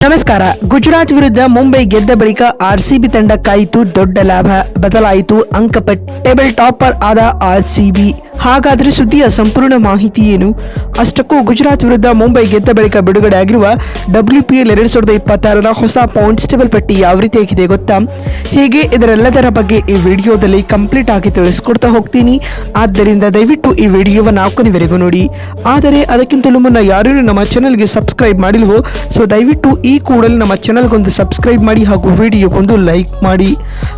ನಮಸ್ಕಾರ. ಗುಜರಾತ್ ವಿರುದ್ಧ ಮುಂಬೈ ಗೆದ್ದ ಬಳಿಕ ಆರ್ಸಿಬಿ ತಂಡ ಕಾಯಿತು, ದೊಡ್ಡ ಲಾಭ. ಬದಲಾಯಿತು ಅಂಕ ಟೇಬಲ್ ಟಾಪರ್ ಆದ ಆರ್ಸಿಬಿ ಹಾಗಾದ್ರೆ ಸುದ್ದಿಯ ಸಂಪೂರ್ಣ ಮಾಹಿತಿ ಏನು? ಅಷ್ಟಕ್ಕೂ ಗುಜರಾತ್ ವಿರುದ್ಧ ಮುಂಬೈ ಗೆದ್ದ ಬಳಿಕ ಬಿಡುಗಡೆ ಆಗಿರುವ ಡಬ್ಲ್ಯೂ ಪಿ ಎಲ್ ಎರಡು ಸಾವಿರದ ಇಪ್ಪತ್ತಾರರ ಹೊಸ ಪಾಯಿಂಟ್ಸ್ ಟೇಬಲ್ ಪಟ್ಟಿ ಯಾವ ರೀತಿಯಾಗಿದೆ ಗೊತ್ತಾ? ಹೀಗೆ? ಇದರೆಲ್ಲದರ ಬಗ್ಗೆ ಈ ವಿಡಿಯೋದಲ್ಲಿ ಕಂಪ್ಲೀಟ್ ಆಗಿ ತಿಳಿಸ್ಕೊಡ್ತಾ ಹೋಗ್ತೀನಿ. ಆದ್ದರಿಂದ ದಯವಿಟ್ಟು ಈ ವಿಡಿಯೋವನ್ನು ಕೊನೆವರೆಗೂ ನೋಡಿ. ಆದರೆ ಅದಕ್ಕಿಂತಲೂ ಮುನ್ನ ಯಾರು ನಮ್ಮ ಚಾನಲ್ಗೆ ಸಬ್ಸ್ಕ್ರೈಬ್ ಮಾಡಿಲ್ವೋ ಸೊ ದಯವಿಟ್ಟು ಈ ಕೂಡಲೇ ನಮ್ಮ ಚಾನಲ್ಗೊಂದು ಸಬ್ಸ್ಕ್ರೈಬ್ ಮಾಡಿ ಹಾಗೂ ವಿಡಿಯೋಗೊಂದು ಲೈಕ್ ಮಾಡಿ.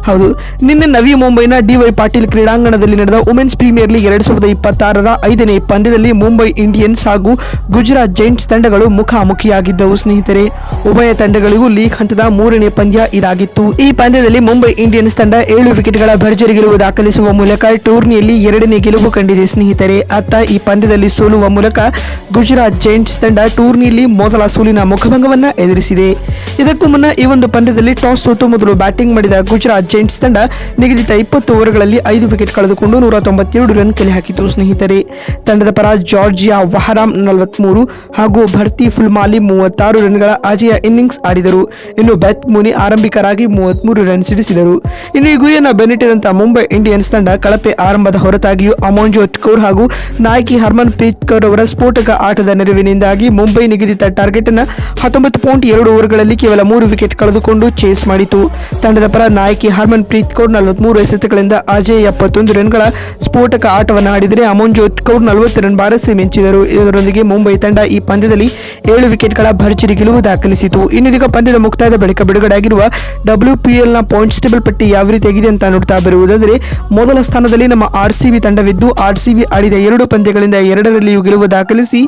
ಹೌದು, ನಿನ್ನೆ ನವಿ ಮುಂಬೈನ ಡಿ ವೈ ಪಾಟೀಲ್ ಕ್ರೀಡಾಂಗಣದಲ್ಲಿ ನಡೆದ ವುಮೆನ್ಸ್ ಪ್ರೀಮಿಯರ್ ಲೀಗ್ ಎರಡ್ ಸಾವಿರದ ಇಪ್ಪತ್ತಾರರ ಐದನೇ ಪಂದ್ಯದಲ್ಲಿ ಮುಂಬೈ ಇಂಡಿಯನ್ಸ್ ಹಾಗೂ ಗುಜರಾತ್ ಜೈಂಟ್ಸ್ ತಂಡಗಳು ಮುಖಾಮುಖಿಯಾಗಿದ್ದವು, ಸ್ನೇಹಿತರೆ. ಉಭಯ ತಂಡಗಳಿಗೂ ಲೀಗ್ ಹಂತದ ಮೂರನೇ ಪಂದ್ಯ ಇದಾಗಿತ್ತು. ಈ ಪಂದ್ಯದಲ್ಲಿ ಮುಂಬೈ ಇಂಡಿಯನ್ಸ್ ತಂಡ ಏಳು ವಿಕೆಟ್ಗಳ ಭರ್ಜರಿ ಗೆಲುವು ದಾಖಲಿಸುವ ಮೂಲಕ ಟೂರ್ನಿಯಲ್ಲಿ ಎರಡನೇ ಗೆಲುವು ಕಂಡಿದೆ, ಸ್ನೇಹಿತರೆ. ಅತ್ತ ಈ ಪಂದ್ಯದಲ್ಲಿ ಸೋಲುವ ಮೂಲಕ ಗುಜರಾತ್ ಜೈಂಟ್ಸ್ ತಂಡ ಟೂರ್ನಿಯಲ್ಲಿ ಮೊದಲ ಸೋಲಿನ ಮುಖಭಂಗವನ್ನು ಎದುರಿಸಿದೆ. ಇದಕ್ಕೂ ಮುನ್ನ ಈ ಒಂದು ಪಂದ್ಯದಲ್ಲಿ ಟಾಸ್ ಸೋತು ಮೊದಲು ಬ್ಯಾಟಿಂಗ್ ಮಾಡಿದ ಗುಜರಾತ್ ಜೈಂಟ್ಸ್ ತಂಡ ನಿಗದಿತ ಇಪ್ಪತ್ತು ಓವರ್ಗಳಲ್ಲಿ ಐದು ವಿಕೆಟ್ ಕಳೆದುಕೊಂಡು ನೂರ ತೊಂಬತ್ತೆರಡು ರನ್ ಕಲೆ ಹಾಕಿತು ಸ್ನೇಹಿತರೆ. ತಂಡದ ಪರ ಜಾರ್ಜಿಯಾ ವಹರಾಮ್ ನಲವತ್ಮೂರು ಹಾಗೂ ಭರ್ತಿ ಫುಲ್ಮಾಲಿ ಮೂವತ್ತಾರು ರನ್ಗಳ ಅಜಯ ಇನ್ನಿಂಗ್ಸ್ ಆಡಿದರು. ಇನ್ನು ಬೆತ್ ಮುನಿ ಆರಂಭಿಕರಾಗಿ ಮೂವತ್ಮೂರು ರನ್ ಸಿಡಿಸಿದರು. ಇನ್ನು ಈ ಗುರಿಯನ್ನು ಬೆನ್ನಿಟ್ಟಿದಂತಹ ಮುಂಬೈ ಇಂಡಿಯನ್ಸ್ ತಂಡ ಕಳಪೆ ಆರಂಭದ ಹೊರತಾಗಿಯೂ ಅಮೋನ್ಜೋತ್ ಕೌರ್ ಹಾಗೂ ನಾಯಕಿ ಹರ್ಮನ್ ಪ್ರೀತ್ ಕೌರ್ ಅವರ ಸ್ಫೋಟಕ ಆಟದ ನೆರವಿನಿಂದಾಗಿ ಮುಂಬೈ ನಿಗದಿತ ಟಾರ್ಗೆಟ್ ಅನ್ನು ಹತ್ತೊಂಬತ್ತು ಪಾಯಿಂಟ್ ಎರಡು ಓವರ್ಗಳಲ್ಲಿ ಕೇವಲ ಮೂರು ವಿಕೆಟ್ ಕಳೆದುಕೊಂಡು ಚೇಸ್ ಮಾಡಿತು. ತಂಡದ ಪರ ನಾಯಕಿ ಹರ್ಮನ್ ಪ್ರೀತ್ ಕೌರ್ ನಲವತ್ಮೂರು ಎಸೆತಗಳಿಂದ ಅಜಯ್ ಎಪ್ಪತ್ತೊಂದು ರನ್ಗಳ ಸ್ಫೋಟಕ ಆಟವನ್ನು ಆಡಿದರೆ ಅಮೋನ್ಜೋತ್ ಕೌರ್ ನಲವತ್ತು ರನ್ ಬಾರಿಸಿ ಮಿಂಚಿದರು. ಇದರೊಂದಿಗೆ ಮುಂಬೈ ತಂಡ ಈ ಪಂದ್ಯದಲ್ಲಿ ಏಳು ವಿಕೆಟ್ಗಳ ಭರ್ಜರಿ ಗೆಲುವು ದಾಖಲಿಸಿತು. ಇನ್ನಿದೀಗ ಪಂದ್ಯದ ಮುಕ್ತಾಯದ ಬಳಿಕ ಬಿಡುಗಡೆಯಾಗಿರುವ ಡಬ್ಲ್ಯೂ ಪಿ ಎಲ್ನ ಪಾಯಿಂಟ್ಸ್ ಟೇಬಲ್ ಪಟ್ಟಿ ಯಾವ ರೀತಿಯಾಗಿದೆ ಅಂತ ನೋಡ್ತಾ ಬರುವುದಾದರೆ, ಮೊದಲ ಸ್ಥಾನದಲ್ಲಿ ನಮ್ಮ ಆರ್ ಸಿ ತಂಡವಿದ್ದು ಆರ್ ಸಿ ಆಡಿದ ಎರಡು ಪಂದ್ಯಗಳಿಂದ ಎರಡರಲ್ಲಿಯೂ ಗೆಲುವು ದಾಖಲಿಸಿ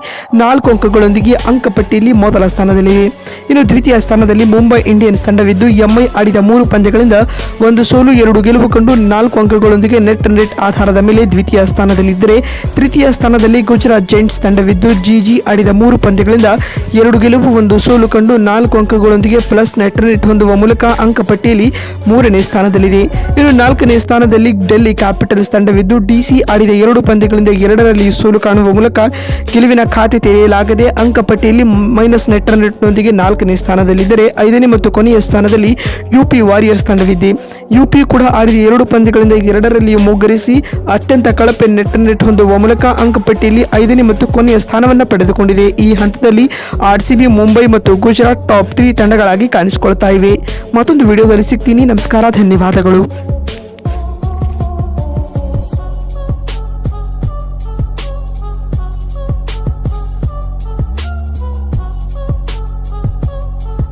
ನಾಲ್ಕು ಅಂಕಗಳೊಂದಿಗೆ ಅಂಕಪಟ್ಟಿಯಲ್ಲಿ ಮೊದಲ ಸ್ಥಾನದಲ್ಲಿವೆ. ಇನ್ನು ದ್ವಿತೀಯ ಸ್ಥಾನದಲ್ಲಿ ಮುಂಬೈ ಇಂಡಿಯನ್ಸ್ ತಂಡವಿದ್ದು ಎಂಐ ಆಡಿದ ಮೂರು ಪಂದ್ಯಗಳಿಂದ ಒಂದು ಸೋಲು, ಎರಡು ಗೆಲುವು ಕಂಡು ನಾಲ್ಕು ಅಂಕಗಳೊಂದಿಗೆ ನೆಟ್ ನೆಟ್ ಆಧಾರದ ಮೇಲೆ ದ್ವಿತೀಯ ಸ್ಥಾನದಲ್ಲಿದ್ದರೆ ತೃತೀಯ ಸ್ಥಾನದಲ್ಲಿ ಗುಜರಾತ್ ಜೈಂಟ್ಸ್ ತಂಡವಿದ್ದು ಜಿಜಿ ಆಡಿದ ಮೂರು ಪಂದ್ಯಗಳಿಂದ ಎರಡು ಗೆಲುವು, ಒಂದು ಸೋಲು ಕಂಡು ನಾಲ್ಕು ಅಂಕಗಳೊಂದಿಗೆ ಪ್ಲಸ್ ನೆಟ್ ರೇಟ್ ಹೊಂದುವ ಮೂಲಕ ಅಂಕಪಟ್ಟಿಯಲ್ಲಿ ಮೂರನೇ ಸ್ಥಾನದಲ್ಲಿದೆ. ಇನ್ನು ನಾಲ್ಕನೇ ಸ್ಥಾನದಲ್ಲಿ ಡೆಲ್ಲಿ ಕ್ಯಾಪಿಟಲ್ಸ್ ತಂಡವಿದ್ದು ಡಿಸಿ ಆಡಿದ ಎರಡು ಪಂದ್ಯಗಳಿಂದ ಎರಡರಲ್ಲಿ ಸೋಲು ಕಾಣುವ ಮೂಲಕ ಗೆಲುವಿನ ಖಾತೆ ತೆರೆಯಲಾಗದೆ ಅಂಕಪಟ್ಟಿಯಲ್ಲಿ ಮೈನಸ್ ನೆಟ್ ನೊಂದಿಗೆ ನಾಲ್ಕನೇ ಸ್ಥಾನದಲ್ಲಿದ್ದರೆ ಐದನೇ ಮತ್ತು ಕೊನೆಯ ಸ್ಥಾನದಲ್ಲಿ ಯುಪಿ ವಾರಿಯರ್ಸ್ ತಂಡವಿದೆ. ಯುಪಿ ಕೂಡ ಆಡಿದ ಎರಡು ಪಂದ್ಯಗಳಿಂದ ಎರಡರಲ್ಲಿಯೂ ಮುಗ್ಗರಿಸಿ ಅತ್ಯಂತ ಕಳಪೆ ನೆಟ್ ನೆಟ್ ಹೊಂದುವ ಮೂಲಕ ಅಂಕಪಟ್ಟಿಯಲ್ಲಿ ಐದನೇ ಮತ್ತು ಕೊನೆಯ ಸ್ಥಾನವನ್ನು ಪಡೆದುಕೊಂಡಿದೆ. ಈ ಹಂತದಲ್ಲಿ ಆರ್ಸಿಬಿ, ಮುಂಬೈ ಮತ್ತು ಗುಜರಾತ್ ಟಾಪ್ ತ್ರೀ ತಂಡಗಳಾಗಿ ಕಾಣಿಸಿಕೊಳ್ತಾ ಇವೆ. ಮತ್ತೊಂದು ವಿಡಿಯೋದಲ್ಲಿ ಸಿಗ್ತೀನಿ. ನಮಸ್ಕಾರ, ಧನ್ಯವಾದಗಳು.